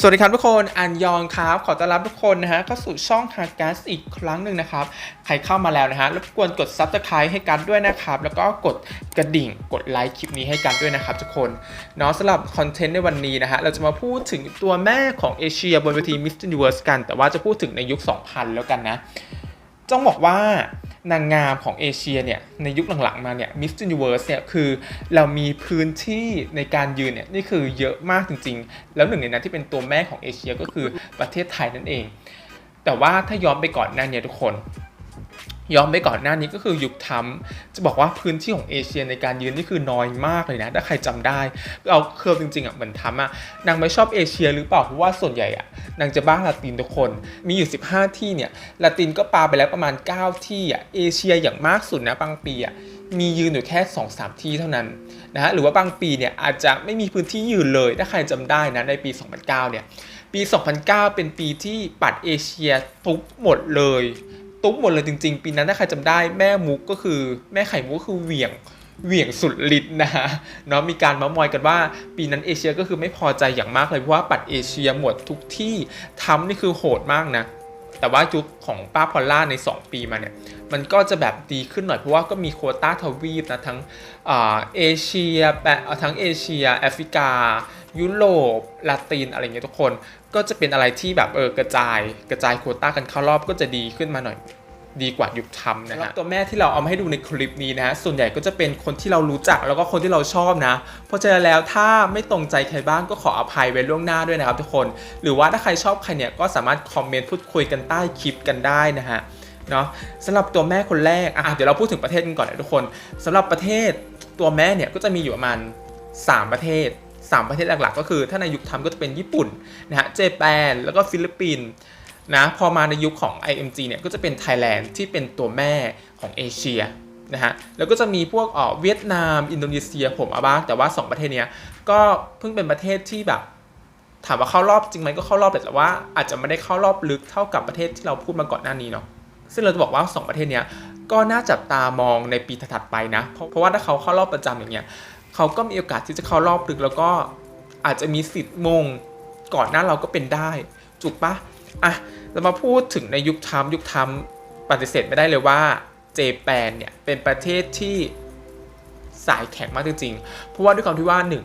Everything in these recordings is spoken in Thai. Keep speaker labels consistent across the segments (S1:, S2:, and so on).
S1: สวัสดีครับทุกคน อันยองครับ ขอต้อนรับทุกคนนะฮะเข้าสู่ช่องฮาร์ดกัสอีกครั้งหนึ่งนะครับ ใครเข้ามาแล้วนะฮะรบกวนกด Subscribe ให้กันด้วยนะครับ แล้วก็กดกระดิ่ง กดไลค์คลิปนี้ให้กันด้วยนะครับทุกคนเนาะสำหรับคอนเทนต์ในวันนี้นะฮะ เราจะมาพูดถึงตัวแม่ของเอเชียบนเวที Miss Universe กัน แต่ว่าจะพูดถึงในยุค 2000 แล้วกันนะ ต้องบอกว่า นางงามของเอเชียเนี่ยในยุคหลังๆมาเนี่ยมิสจูนิเวิร์สเนี่ยคือเรามีพื้นที่ในการยืนเนี่ยนี่คือเยอะมากจริง ๆ แล้วหนึ่งในนั้นที่เป็นตัวแม่ของเอเชียก็คือประเทศไทยนั่นเอง แต่ว่าถ้าย้อนไปก่อนหน้านี้ทุกคน ย้อนไปก่อนหน้านี้ก็คือยุคทำจะบอกว่าพื้นที่ของเอเชียในการยืนนี่คือน้อยมากเลยนะ ถ้าใครจำได้เอาเคอร์จริงๆอะเหมือนทำอะนางไม่ชอบเอเชียหรือเปล่าเพราะว่าส่วนใหญ่อะนางจะบ้าลาตินทุกคนมีอยู่ 15 ที่เนี่ยลาตินก็ปาไปแล้วประมาณ 9 ที่อะเอเชียอย่างมากสุดนะบางปีอะมียืนอยู่แค่ 2-3 ที่เท่านั้นนะฮะหรือว่าบางปีเนี่ยอาจจะไม่มีพื้นที่ยืนเลยถ้าใครจำได้นะในปี 2009 เนี่ยปี 2009 เป็นปีที่ปัดเอเชียทุกหมดเลย ตุ๊บหมดเลยจริง ๆ ปีนั้นถ้าใครจำได้แม่มุกก็คือแม่ไข่มุกก็คือเหวี่ยงเหวี่ยงสุดฤทธิ์นะฮะเนาะมีการมามอยกันว่าปีนั้นเอเชียก็คือไม่พอใจอย่างมากเลยเพราะว่าปัดเอเชียหมดทุกที่ทำนี่คือโหดมากนะ แต่ว่ายุคของป้าพอลล่าใน 2 ปีมาเนี่ย มันก็จะแบบดีขึ้นหน่อย เพราะว่าก็มีโคต้าทวีปนะทั้งเอเชียแปะทั้งเอเชียแอฟริกา ยุโรปลาตินอะไรเงี้ยทุกคน ก็จะเป็นอะไรที่แบบเออกระจาย กระจายโคต้ากันเข้ารอบก็จะดีขึ้นมาหน่อยดีกว่ายุคทำนะฮะตัวแม่ที่เราเอามาให้ดูในคลิปนี้นะฮะส่วนใหญ่ก็จะเป็นคนที่เรารู้จักแล้วก็คนที่เราชอบนะ เพราะฉะนั้นแล้วถ้าไม่ตรงใจใครบ้างก็ขออภัยไว้ล่วงหน้าด้วยนะครับทุกคน หรือว่าถ้าใครชอบใครเนี่ยก็สามารถคอมเมนต์พูดคุยกันใต้คลิปกันได้นะฮะเนาะสำหรับตัวแม่คนแรกอะเดี๋ยวเราพูดถึงประเทศกันก่อนนะทุกคนสำหรับประเทศตัวแม่เนี่ยก็จะมีอยู่ประมาณ3ประเทศ 3 ประเทศหลักๆ ก็คือ ถ้าในยุคทำก็จะเป็นญี่ปุ่นนะฮะเจแปนแล้วก็ฟิลิปปินส์นะพอมาในยุคของ IMG เนี่ยก็จะเป็นไทยแลนด์ที่เป็นตัวแม่ของเอเชียนะฮะแล้วก็จะมีพวกเอ่อเวียดนาม อินโดนีเซียผมเอาบ้างแต่ว่า 2 ประเทศเนี้ยก็เพิ่งเป็นประเทศที่แบบถามว่าเข้ารอบจริงไหมก็เข้ารอบแต่ว่าอาจจะไม่ได้เข้ารอบลึกเท่ากับประเทศที่เราพูดมาก่อนหน้านี้เนาะซึ่งเราจะบอกว่า 2 ประเทศเนี้ยก็น่าจับตามองในปีถัดไปนะ เพราะว่าถ้าเขาเข้ารอบประจำอย่างเงี้ย เขาก็มีโอกาสที่จะเข้ารอบลึกแล้วก็อาจจะมีสิทธิ์มงก่อนหน้าเราก็เป็นได้ถูกปะอะเรามาพูดถึงในยุคทำยุคทำปฏิเสธไม่ได้เลยว่าเจแปนเนี่ยเป็นประเทศที่สายแข็งมากจริงๆ เพราะว่าด้วยความที่ว่าหนึ่ง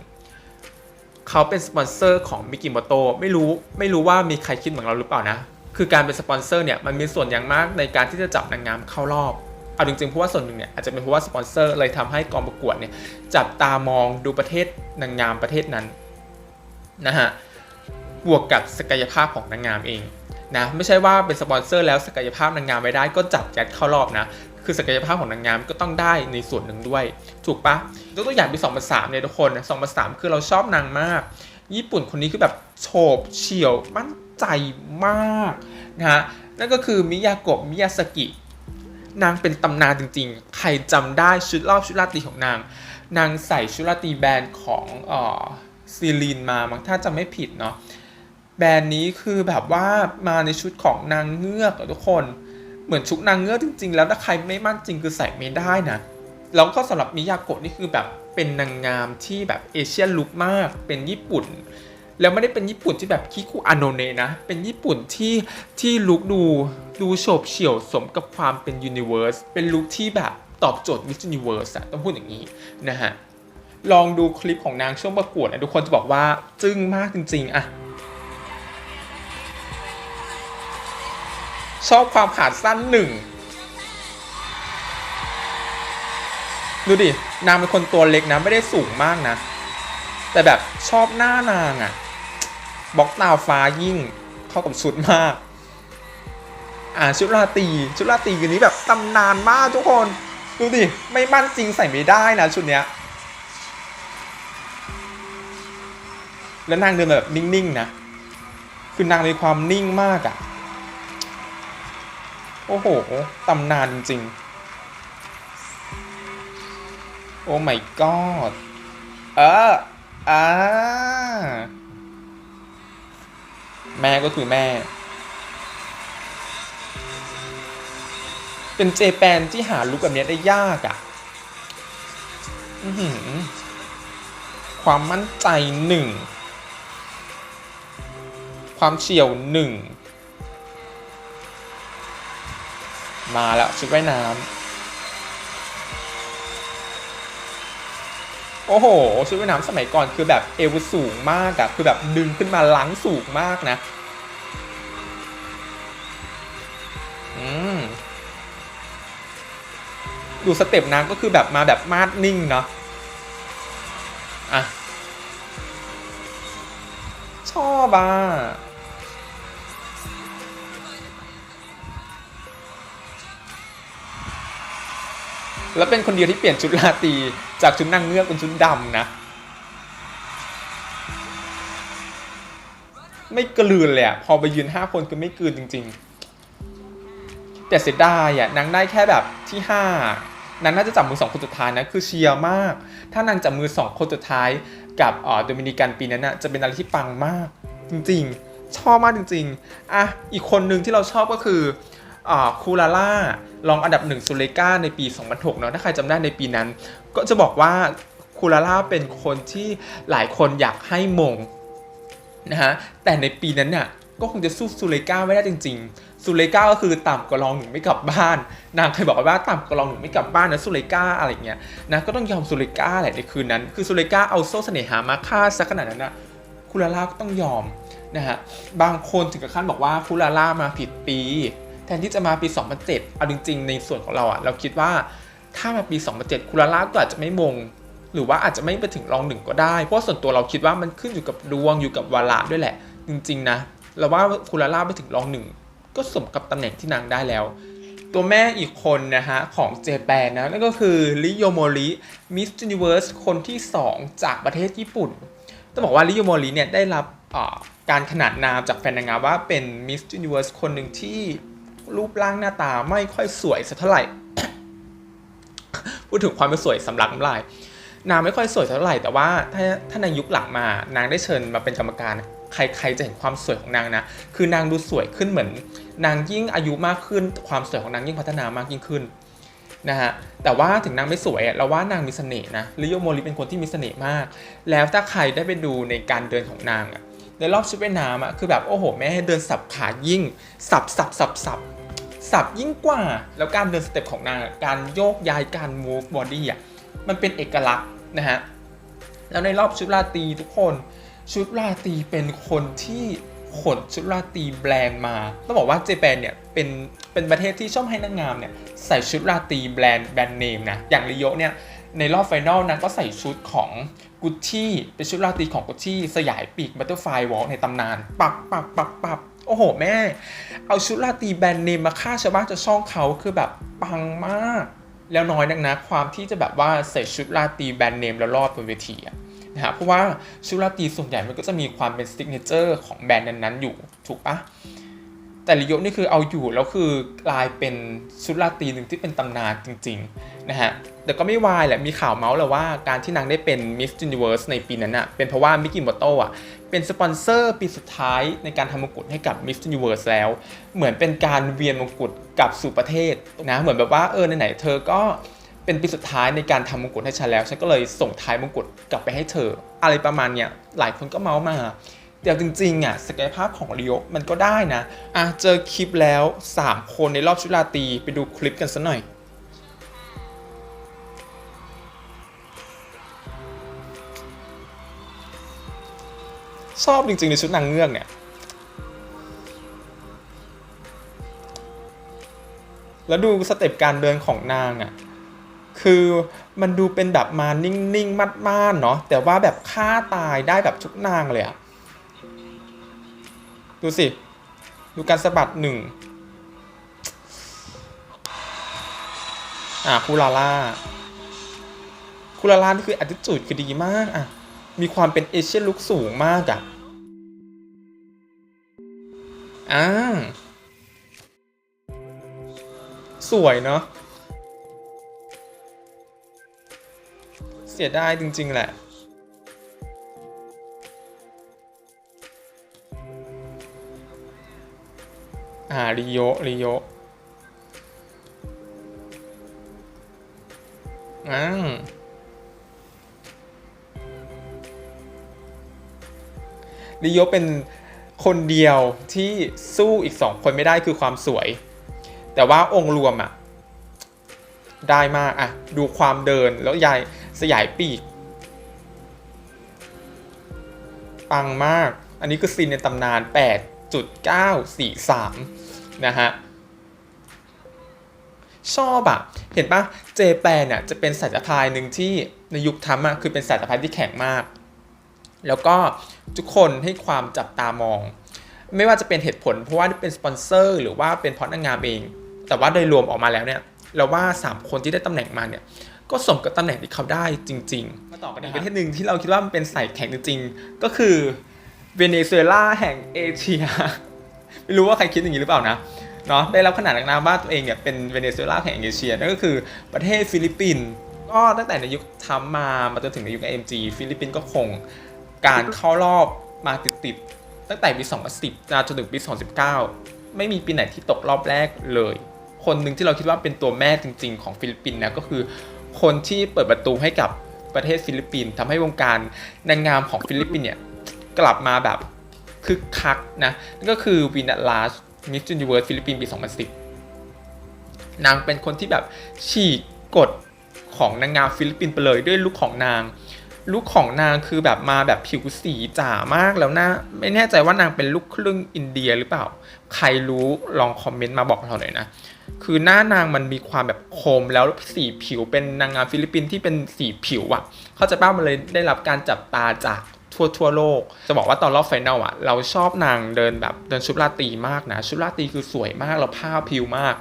S1: เขาเป็นสปอนเซอร์ของมิกิโมโตไม่รู้ไม่รู้ว่ามีใครคิดเหมือนเราหรือเปล่านะ คือการเป็นสปอนเซอร์เนี่ยมันมีส่วนอย่างมากในการที่จะจับนางงามเข้ารอบ เอาจริงๆเพราะว่าส่วนหนึ่งเนี่ยอาจจะเป็นเพราะว่าสปอนเซอร์เลยทำให้กองประกวดเนี่ยจับตามองดูประเทศนางงามประเทศนั้นนะฮะบวกกับศักยภาพของนางงามเองนะไม่ใช่ว่าเป็นสปอนเซอร์แล้วศักยภาพนางงามไม่ได้ก็จับยัดเข้ารอบนะคือศักยภาพของนางงามก็ต้องได้ในส่วนหนึ่งด้วย ถูกปะยกตัวอย่างปี2003เนี่ยทุกคน2003 คือเราชอบนางมาก ญี่ปุ่นคนนี้คือแบบโฉบเฉี่ยวมั่นใจมากนะฮะนั่นก็คือมิยาโกะมิยาสกิ นางเป็นตำนานจริงๆ ใครจำได้ชุดรอบชุดราตรีของนาง นางใส่ชุดราตรีแบรนด์ของออซีลีนมามั้งถ้าจำไม่ผิดเนาะแบรนด์นี้คือแบบว่ามาในชุดของนางเงือกทุกคนเหมือนชุดนางเงือกจริง ๆ แล้วถ้าใครไม่มั่นจริงคือใส่ไม่ได้นะแล้วก็สำหรับมิยาโกะนี่คือแบบเป็นนางงามที่แบบเอเชียลุกมากเป็นญี่ปุ่น แล้วไม่ได้เป็นญี่ปุ่นที่แบบคิคุอาโนเนะนะ เป็นญี่ปุ่นที่ที่ลุกดูดูโฉบเฉี่ยวสมกับความเป็นยูนิเวอร์สเป็นลุกที่แบบตอบโจทย์มิส s u นิเว r ร์สอะต้องพูดอย่างนี้นะฮะ ลองดูคลิปของนางช่วงประกวดนะทุกคนจะบอกว่าจึ้งมากจริง ๆอะชอบความขาดสั้นหนึ่งดูดินางเป็นคนตัวเล็กนะ ไม่ได้สูงมากนะ แต่แบบชอบหน้านางอะ บล็อกตาฟ้ายิ่งเข้ากับชุดมาก อ่าชุดราตรีชุดราตรีกันนี้แบบตำนานมากทุกคน ดูดิ ไม่มั่นจริงใส่ไม่ได้นะชุดเนี้ย แล้วนางเดินแบบนิ่งๆนะ คือนางมีความนิ่งมากอะโอ้โหตำนานจริงๆ โอ้ my god เอออ่า แม่ก็คือแม่ เป็นเจแปนที่หาลุกแบบนี้ได้ยากอะ่ะความมั่นใจหนึ่ง ความเฉียวหนึ่ง มาแล้วชุดว่ายน้ำ โอ้โห ชุดว่ายน้ำสมัยก่อนคือแบบเอวสูงมากอะคือแบบดึงขึ้นมาล้างสูงมากนะ อืม ดูสเต็ปนางก็คือแบบมาแบบมาดนิ่งเนาะ อะ ชอบอะแล้วเป็นคนเดียวที่เปลี่ยนชุดราตรี จากชุดนางเงือกเป็นชุดดำนะ ไม่กลืนเลยอะพอไปยืนห้าคนคือไม่กลืนจริง ๆ แต่เสียดายอะนางได้แค่แบบที่ห้านางน่าจะจับมือสองคนสุดท้ายนะคือเชียร์มาก ถ้านางจับมือสองคนสุดท้ายกับอ่อโดมินิกันปีนั้นน่ะจะเป็นอะไรที่ปังมากจริงๆ ชอบมากจริง ๆอะอีกคนหนึ่งที่เราชอบก็คือ คูลาล่ารองอันดับหนึ่งซูเลกาในปี 2006เนาะถ้าใครจำได้ในปีนั้น ก็จะบอกว่าคูลาล่าเป็นคนที่หลายคนอยากให้มงนะฮะแต่ในปีนั้นน่ะก็คงจะสู้ซูเลกาไม่ได้จริงๆซูเลกาก็คือต่ำกว่ารองหนึ่งไม่กลับบ้าน นางเคยบอกว่าต่ำกว่ารองหนึ่งไม่กลับบ้านนะซูเลกาอะไรเงี้ยนะก็ต้องยอมซูเลกาแหละในคืนนั้น คือซูเลกาเอาโซ่เสน่หามาฆ่าซะขนาดนั้นนะคูลาล่าก็ต้องยอมนะฮะบางคนถึงกับขั้นบอกว่าคูลาล่ามาผิดปี ทนที่จะมาปี 2007 เอาจริง ๆ ในส่วนของเราอะเราคิดว่าถ้ามาปี 2007คูลาล่าก็อาจจะไม่มง หรือว่าอาจจะไม่ไปถึงรองหนึ่งก็ได้ เพราะส่วนตัวเราคิดว่ามันขึ้นอยู่กับดวงอยู่กับวาระด้วยแหละ จริง ๆ นะเราว่าคูลาล่าไปถึงรองหนึ่งก็สมกับตำแหน่งที่นางได้แล้ว ตัวแม่อีกคนนะฮะของเจแปนนะนั่นก็คือริโยโมริมิส s u นิเวิร์สคนที่ 2 จากประเทศญี่ปุ่นต้องบอกว่าริโยโมริเนี่ยได้รับการขนานนามจากแฟนนางงามว่าเป็นมิส s u นิเวิร์สคนหนึ่งที่ รูปร่างหน้าตาไม่ค่อยสวยสักเท่าไหร่ พูดถึงความไม่สวยสำลักน้ำลาย นางไม่ค่อยสวยเท่าไหร่ แต่ว่าถ้าถ้าในยุคหลังมานางได้เชิญมาเป็นกรรมการ ใครๆจะเห็นความสวยของนางนะ คือนางดูสวยขึ้นเหมือน นางยิ่งอายุมากขึ้น ความสวยของนางยิ่งพัฒนามากยิ่งขึ้นนะฮะแต่ว่าถึงนางไม่สวยเราว่านางมีเสน่ห์นะริโยโมริเป็นคนที่มีเสน่ห์มาก แล้วถ้าใครได้ไปดูในการเดินของนางอะ ในรอบชุดว่ายน้ำอะคือแบบ โอ้โห แม่เดินสับขายิ่ง สับสับสับสับสับยิ่งกว่า แล้วการเดินสเต็ปของนางการโยกย้ายการ move body อะมันเป็นเอกลักษณ์นะฮะ แล้วในรอบชุดราตีทุกคนชุดราตีเป็นคนที่ขนชุดราตีแบรนด์มาต้องบอกว่าเจแปนเนี่ยเป็นเป็นประเทศที่ชอบให้นางงามเนี่ยใส่ชุดราตีแบรนด์แบรนด์เนมนะอย่างริโยเนี่ย ในรอบไฟนอลนางก็ใส่ชุดของกุชชี่เป็นชุดราตรีของกุชชี่สยายปีกบัตเตอร์ไฟวอลในตำนาน ปับปับปับปับโอ้โหแม่ เอาชุดราตรีแบรนด์เนมมาฆ่าชาวบ้านชาวช่องเขาคือแบบปังมาก แล้วน้อยนักนะความที่จะแบบว่าใส่ชุดราตรีแบรนด์เนมแล้วรอดบนเวทีอะนะฮะเพราะว่าชุดราตรีส่วนใหญ่มันก็จะมีความเป็นซิกเนเจอร์ของแบรนด์นั้นๆอยู่ถูกปะ แต่ลิโยนี่คือเอาอยู่แล้วคือกลายเป็นชุดราตรีหนึ่งที่เป็นตำนานจริงๆนะฮะแต่ก็ไม่วายแหละมีข่าวเมาส์แหละว่าการที่นางได้เป็น Miss Universe ในปีนั้นอะเป็นเพราะว่ามิกิโมโตะอะเป็นสปอนเซอร์ปีสุดท้ายในการทำมงกุฎให้กับ Miss Universe แล้ว เหมือนเป็นการเวียนมงกุฎกลับสู่ประเทศนะเหมือนแบบว่าเออไหนๆเธอก็เป็นปีสุดท้ายในการทำมงกุฎให้ฉันแล้ว ฉันก็เลยส่งท้ายมงกุฎกลับไปให้เธอ อะไรประมาณเนี้ยหลายคนก็เมาส์มา เดี๋ยวจริงๆอะศักยภาพของริโอมันก็ได้นะ อะ เจอคลิปแล้ว 3 คนในรอบชุดราตรีไปดูคลิปกันสักหน่อยชอบจริงๆในชุดนางเงือกเนี่ย แล้วดูสเต็ปการเดินของนางอะ่ะ คือมันดูเป็นแบบมานิ่งๆ มัดๆเนาะ แต่ว่าแบบฆ่าตายได้แบบทุกนางเลยอะ ดูสิ ดูการสะบัดหนึ่งอ่าคูลาล่าคูลาล่านี่คืออัติจูดคือดีมากอะมีความเป็นเอเชียนลุกสูงมากอะอ่าสวยเนาะเสียดายจริง ๆ แหละ อ่าริโยริโยอ่าริโยเป็นคนเดียวที่สู้อีกสองคนไม่ได้คือความสวย แต่ว่าองค์รวมอะได้มากอะดูความเดินแล้วยายสยายปีก ปังมาก อันนี้คือซีนในตำนาน 8.943 นะฮะชอบอะเห็นปะเจแปนเนี่ยจะเป็นสายสะพายหนึ่งที่ในยุคทัมอะคือเป็นสายสะพายที่แข็งมาก แล้วก็ทุกคนให้ความจับตามอง ไม่ว่าจะเป็นเหตุผลเพราะว่าเป็นสปอนเซอร์ หรือว่าเป็นเพราะนางงามเอง แต่ว่าโดยรวมออกมาแล้วเนี่ยเราว่า 3 คนที่ได้ตำแหน่งมาเนี่ยก็สมกับตำแหน่งที่เขาได้จริง ๆ มาต่อกันอีกประเทศหนึ่งที่เราคิดว่ามันเป็นสายแข็งจริง ๆ ก็คือ เวเนซุเอลาแห่งเอเชีย ไม่รู้ว่าใครคิดอย่างนี้หรือเปล่านะเนาะได้รับขนาดนามว่าตัวเองเนี่ยเป็นเวเนซุเอลาแห่งเอเชียนั่นก็คือประเทศฟิลิปปินส์ก็ตั้งแต่ในยุคทัมมามาจนถึงในยุค AMG ฟิลิปปินส์ก็คงการเข้ารอบมาติดๆตั้งแต่ปี 2010จนถึงปี 2019 ไม่มีปีไหนที่ตกรอบแรกเลย คนหนึ่งที่เราคิดว่าเป็นตัวแม่จริง ๆ ของฟิลิปปินส์นะก็คือคนที่เปิดประตูให้กับประเทศฟิลิปปินส์ทำให้วงการนางงามของฟิลิปปินส์เนี่ย กลับมาแบบคึกคักนะนั่นก็คือวินัทลาสมิส s u นิเวิร์สฟิลิปปินส์ปี 2010 นางเป็นคนที่แบบฉีกกฎของนางงามฟิลิปปินส์ไปเลยด้วยลุคของนางลุคของนางคือแบบมาแบบผิวสีจ๋ามากแล้วหน้าไม่แน่ใจว่านางเป็นลูกครึ่งอินเดียหรือเปล่า ใครรู้ลองคอมเมนต์มาบอกเราหน่อยนะ คือหน้านางมันมีความแบบโคมแล้วสีผิวเป็นนางงามฟิลิปปินส์ที่เป็นสีผิวอะ่ะ เขาจะป้ามันเลยได้รับการจับตาจาก ทั่วทั่วโลก จะบอกว่าตอนรอบไฟนอลอะ เราชอบนางเดินแบบเดินชุดราตรีมากนะ ชุดราตรีคือสวยมากแล้วผ้าผิวมาก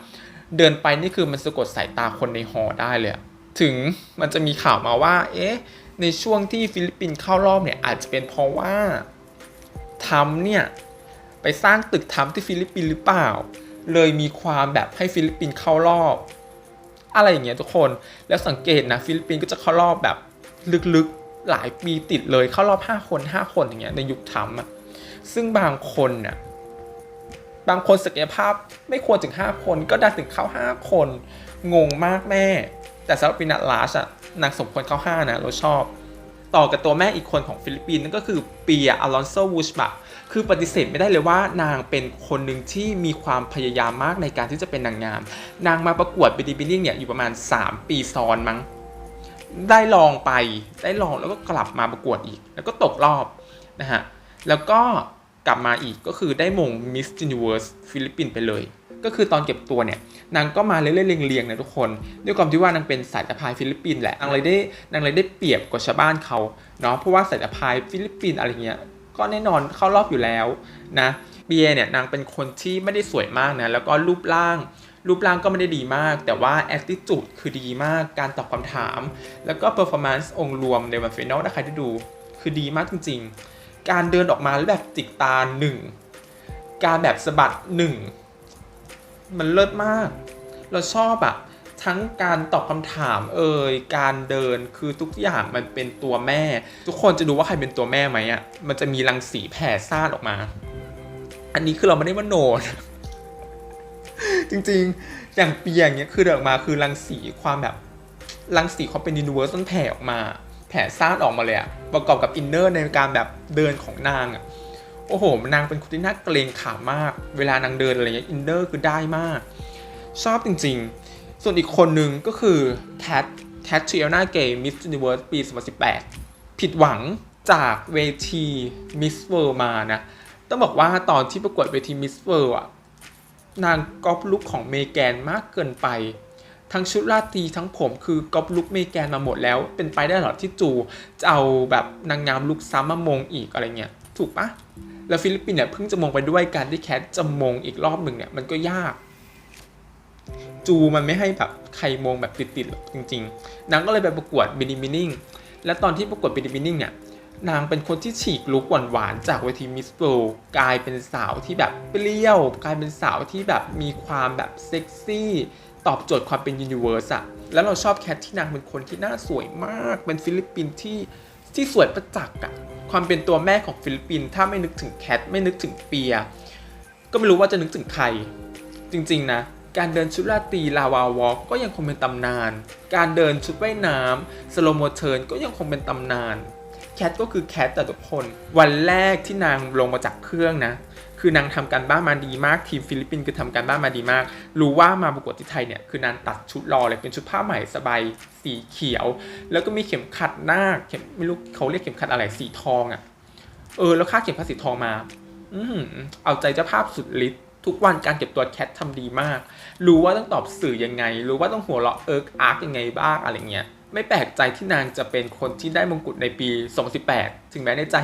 S1: เดินไปนี่คือมันสะกดสายตาคนในหอได้เลย ถึงมันจะมีข่าวมาว่า เอ๊ะ ในช่วงที่ฟิลิปปินส์เข้ารอบเนี่ย อาจจะเป็นเพราะว่าทำเนี่ย ไปสร้างตึกทำที่ฟิลิปปินส์หรือเปล่า เลยมีความแบบให้ฟิลิปปินส์เข้ารอบ อะไรอย่างเงี้ยทุกคน แล้วสังเกตนะฟิลิปปินส์ก็จะเข้ารอบแบบลึกๆ หลายปีติดเลยเข้ารอบ5คน5คนอย่างเงี้ยในยุคทำอะซึ่งบางคนน่ะบางคนศักยภาพไม่ควรถึง5คนก็ดันถึงเข้า5คนงงมากแม่ แต่สำหรับปินาลาชอะนางสมควรเข้า5นะเราชอบ ต่อกับตัวแม่อีกคนของฟิลิปปินส์นั่นก็คือเปียอลอนโซวูชบะคือปฏิเสธไม่ได้เลยว่านางเป็นคนหนึ่งที่มีความพยายามมากในการที่จะเป็นนางงาม นางมาประกวดบิดีบินิ่งเนี่ยอยู่ประมาณ 3 ปีซ้อนมั้ง ได้ลองไปได้ลองแล้วก็กลับมาประกวดอีก แล้วก็ตกรอบนะฮะแล้วก็กลับมาอีกก็คือได้มง Miss Universe ฟิลิปปินส์ไปเลย ก็คือตอนเก็บตัวเนี่ย นางก็มาเรื่อยๆเรียงๆนะทุกคน ด้วยความที่ว่านางเป็นสายตะพายฟิลิปปินส์แหละนางเลยได้นางเลยได้เปรียบกว่าชาวบ้านเขาเนาะเพราะว่าสายตะพายฟิลิปปินส์อะไรเงี้ยก็แน่นอนเข้ารอบอยู่แล้วนะเบียเนี่ยนางเป็นคนที่ไม่ได้สวยมากนะแล้วก็รูปร่าง รูปร่างก็ไม่ได้ดีมาก แต่ว่า attitude คือดีมากการตอบคำถาม แล้วก็ performance องค์รวมในวันฟิแนลถ้าใครได้ดู คือดีมากจริง ๆ การเดินออกมาแล้วแบบจิกตาหนึ่งการแบบสะบัดหนึ่งมันเลิศมาก เราชอบอะทั้งการตอบคำถามเอ่ยการเดินคือทุกอย่างมันเป็นตัวแม่ ทุกคนจะดูว่าใครเป็นตัวแม่ไหมอะมันจะมีรังสีแผ่ซ่านออกมา อันนี้คือเราไม่ได้มโนน จริงๆ อย่างเปียอย่างเงี้ยคือเดินออกมาคือรังสีความแบบรังสีความเป็นยูนิเวอร์สมันแผ่ออกมา แผ่ซ่านออกมาเลยอะประกอบกับอินเนอร์ในการแบบเดินของนางอะโอ้โห นางเป็นคนที่น่าเกรงขามาก เวลานางเดินอะไรเงี้ยอินเนอร์คือได้มาก ชอบจริงๆ ส่วนอีกคนนึงก็คือแททแททเชียนาเกย์มิส s u นิเวิร์สปี 2018 ผิดหวังจากเวทีมิสเวิร์มานะ ต้องบอกว่าตอนที่ประกวดเวทีมิสเวิร์อะ นางก๊อปลุคของเมแกนมากเกินไป ทั้งชุดราตรีทั้งผมคือก๊อปลุคเมแกนมาหมดแล้ว เป็นไปได้หรอที่จูจะเอาแบบนางงามลุคซ้ำมามงอีกอะไรเงี้ยถูกปะแล้วฟิลิปปินส์เนี่ยเพิ่งจะมงไปด้วยการที่แคทจะมงอีกรอบหนึ่งเนี่ยมันก็ยาก จูมันไม่ให้แบบใครมงแบบติดๆหรอกจริง ๆนางก็เลยไปประกวดบิ n ิมินิ่งและตอนที่ประกวดบิ n ิมินิ่งเนี่ย นางเป็นคนที่ฉีกลุกหวานๆจากเวทีมิสเ r ลกลายเป็นสาวที่แบบเปรี้ยว กลายเป็นสาวที่แบบมีความแบบเซ็กซี่ ตอบโจทย์ความเป็นยูนิเวอร์สอะแล้วเราชอบแคทที่นางเป็นคนที่หน้าสวยมาก เป็นฟิลิปปินส์ที่ที่สวยประจักษ์อะความเป็นตัวแม่ของฟิลิปปินส์ถ้าไม่นึกถึงแคทไม่นึกถึงเปีย ก็ไม่รู้ว่าจะนึกถึงใคร จริงๆนะการเดินชุดราตรีลาวาวอล์กก็ยังคงเป็นตำนาน การเดินชุดว่ายน้ำสโลโมเทิร์นก็ยังคงเป็นตำนาน แคทก็คือแคทแต่ทุกคน วันแรกที่นางลงมาจากเครื่องนะ คือนางทำการบ้านมาดีมาก ทีมฟิลิปปินส์คือทำการบ้านมาดีมาก รู้ว่ามาประกวดที่ไทยเนี่ยคือนางตัดชุดรอเลยเป็นชุดผ้าไหมสบายสีเขียว แล้วก็มีเข็มขัดหน้าเข็มไม่รู้เขาเรียกเข็มขัดอะไรสีทองอะ่ะ เออแล้วค่าเข็มขัดสีทองมา อือหือเอาใจเจ้าภาพสุดฤทธิ์ทุกวันการเก็บตัวแคททำดีมาก รู้ว่าต้องตอบสื่อยังไง รู้ว่าต้องหัวเราะเอิร์กอาร์กยังไงบ้างอะไรเงี้ย ไม่แปลกใจที่นางจะเป็นคนที่ได้มงกุฎในปี 2018 ถึงแม้ในใจ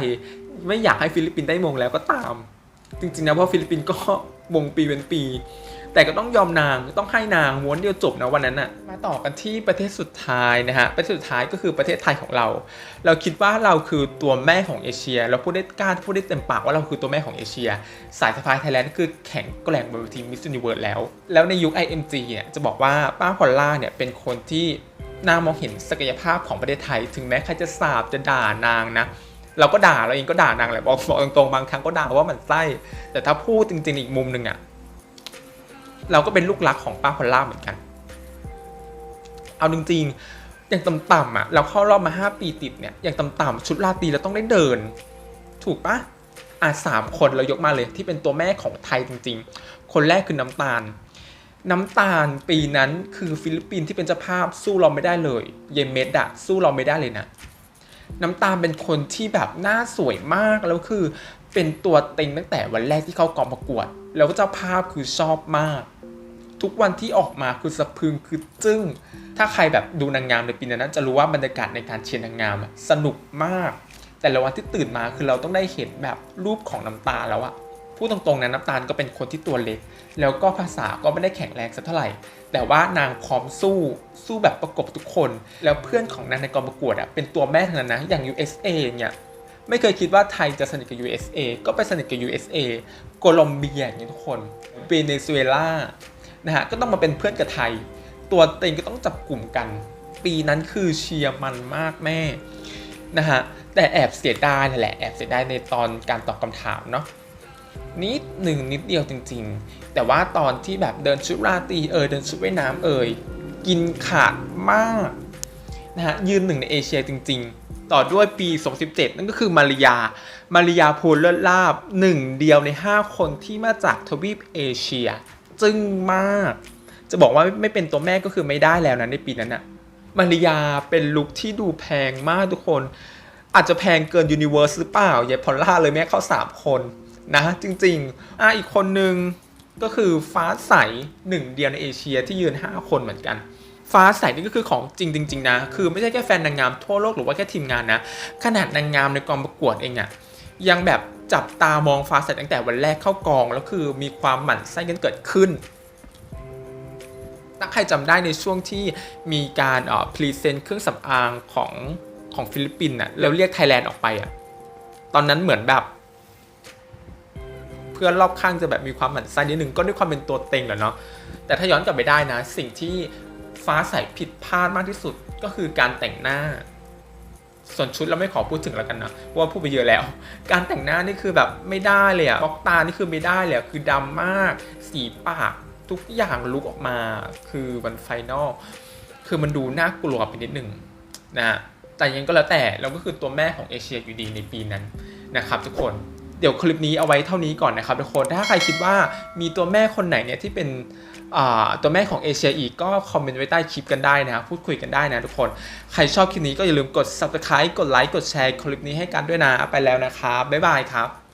S1: ไม่อยากให้ฟิลิปปินส์ได้มงแล้วก็ตาม จริงๆนะเพราะฟิลิปปินส์ก็มงปีเป็นปี แต่ก็ต้องยอมนางต้องให้นางม้วนเดียวจบนะวันนั้นน่ะมาต่อกันที่ประเทศสุดท้ายนะฮะประเทศสุดท้ายก็คือประเทศไทยของเรา เราคิดว่าเราคือตัวแม่ของเอเชีย เราพูดได้กล้าพูดได้เต็มปากว่าเราคือตัวแม่ของเอเชีย สายสะพายไทยแลนด์คือแข็งแกร่งบนเวทีมิส s u นิเวิร์สแล้ว แล้วในยุค IMG เนี่ยจะบอกว่าป้าพอลล่าเนี่ยเป็นคนที่ นางมองเห็นศักยภาพของประเทศไทย ถึงแม้ใครจะสาบจะด่านางนะ เราก็ด่าเราเองก็ด่านางแหละบอกบอกตรงๆบางครั้งก็ด่าว่ามันไส้ แต่ถ้าพูดจริงๆอีกมุมหนึ่งอะเราก็เป็นลูกรักของป้าพลล่าเหมือนกัน เอาจริงๆอย่างต่ำๆอะเราเข้ารอบมา 5 ปีติดเนี่ยอย่างต่ำๆชุดราตรีเราต้องได้เดิน ถูกปะอะสามคนเรายกมาเลยที่เป็นตัวแม่ของไทยจริง ๆ คนแรกคือน้ำตาล น้ำตาลปีนั้นคือฟิลิปปินส์ที่เป็นเจ้าภาพสู้เราไม่ได้เลย เยเมดอะสู้เราไม่ได้เลยนะ น้ำตาลเป็นคนที่แบบหน้าสวยมากแล้วคือเป็นตัวเต็งตั้งแต่วันแรกที่เข้ากองประกวด แล้วเจ้าภาพคือชอบมาก ทุกวันที่ออกมาคือสะพึงคือจึ้ง ถ้าใครแบบดูนางงามในปีนั้นจะรู้ว่าบรรยากาศในการเชียร์นางงามสนุกมาก แต่ละวันที่ตื่นมาคือเราต้องได้เห็นแบบรูปของน้ำตาลแล้วอะ พูดตรงๆนะน้ำตาลก็เป็นคนที่ตัวเล็ก แล้วก็ภาษาก็ไม่ได้แข็งแรงสักเท่าไหร่ แต่ว่านางพร้อมสู้สู้แบบประกบทุกคน แล้วเพื่อนของนางในกองประกวดอะเป็นตัวแม่ทั้งนั้นนะอย่าง USA เนี่ยไม่เคยคิดว่าไทยจะสนิทกับ USA ก็ไปสนิทกับ USA โคลอมเบียอย่างนี้ยทุกคนเวเนซุเอลานะฮะก็ต้องมาเป็นเพื่อนกับไทย ตัวเต็งก็ต้องจับกลุ่มกัน ปีนั้นคือเชียร์มันมากแม่นะฮะแต่แอบเสียดายแหละแอบเสียดายในตอนการตอบคำถามเนาะ นิดหนึ่งนิดเดียวจริงๆ แต่ว่าตอนที่แบบเดินชุดราตรีเอยเดินชุดว่ายน้ำเอยกินขาดมากนะฮะยืนหนึ่งในเอเชียจริง ๆ ต่อด้วยปี 2017 นั่นก็คือมาริยา มาริยาพูลเลิศลาบหนึ่งเดียวใน 5 คนที่มาจากทวีปเอเชีย จึงมาก จะบอกว่าไม่เป็นตัวแม่ก็คือไม่ได้แล้วนะในปีนั้นอะมาริยาเป็นลุคที่ดูแพงมากทุกคน อาจจะแพงเกินยูนิเวอร์สหรือเปล่ายาพอลล่าเลยแม่เข้า3คน นะจริงๆอะอีกคนนึงก็คือฟ้าใสหนึ่งเดียวในเอเชียที่ยืน 5 คนเหมือนกัน ฟ้าใสนี่ก็คือของจริงจริงๆนะ คือไม่ใช่แค่แฟนนางงามทั่วโลกหรือว่าแค่ทีมงานนะ ขนาดนางงามในกองประกวดเองอะยังแบบจับตามองฟ้าใสตั้งแต่วันแรกเข้ากอง แล้วคือมีความหมั่นไส้กันเกิดขึ้นถ้าใครจำได้ในช่วงที่มีการเอ่อพรีเซนต์เครื่องสำอางของของฟิลิปปินส์น่ะแล้วเรียกไทยแลนด์ออกไปอะตอนนั้นเหมือนแบบ เพื่อนรอบข้างจะแบบมีความหมั่นไส้นิดนึงก็ด้วยความเป็นตัวเต็งแหละเนาะแต่ถ้าย้อนกลับไปได้นะ สิ่งที่ฟ้าใสผิดพลาดมากที่สุดก็คือการแต่งหน้า ส่วนชุดเราไม่ขอพูดถึงแล้วกันนะเพราะว่าพูดไปเยอะแล้ว การแต่งหน้านี่คือแบบไม่ได้เลยอะบล็อกตานี่คือไม่ได้เลยคือดำมาก สีปากทุกอย่างลุกออกมา คือวันไฟนอลคือมันดูน่ากลัวไปนิดหนึ่งนะแต่ยังก็แล้วแต่เราก็คือตัวแม่ของเอเชียอยู่ดีในปีนั้นนะครับทุกคน เดี๋ยวคลิปนี้เอาไว้เท่านี้ก่อนนะครับทุกคนถ้าใครคิดว่ามีตัวแม่คนไหนเนี่ยที่เป็นตัวแม่ของเอเชียอีกก็คอมเมนต์ไว้ใต้คลิปกันได้นะครับพูดคุยกันได้นะทุกคน ใครชอบคลิปนี้ก็อย่าลืมกด subscribe กดไลค์กดแชร์คลิปนี้ให้กันด้วยนะไปแล้วนะครับบ๊ายบายครับ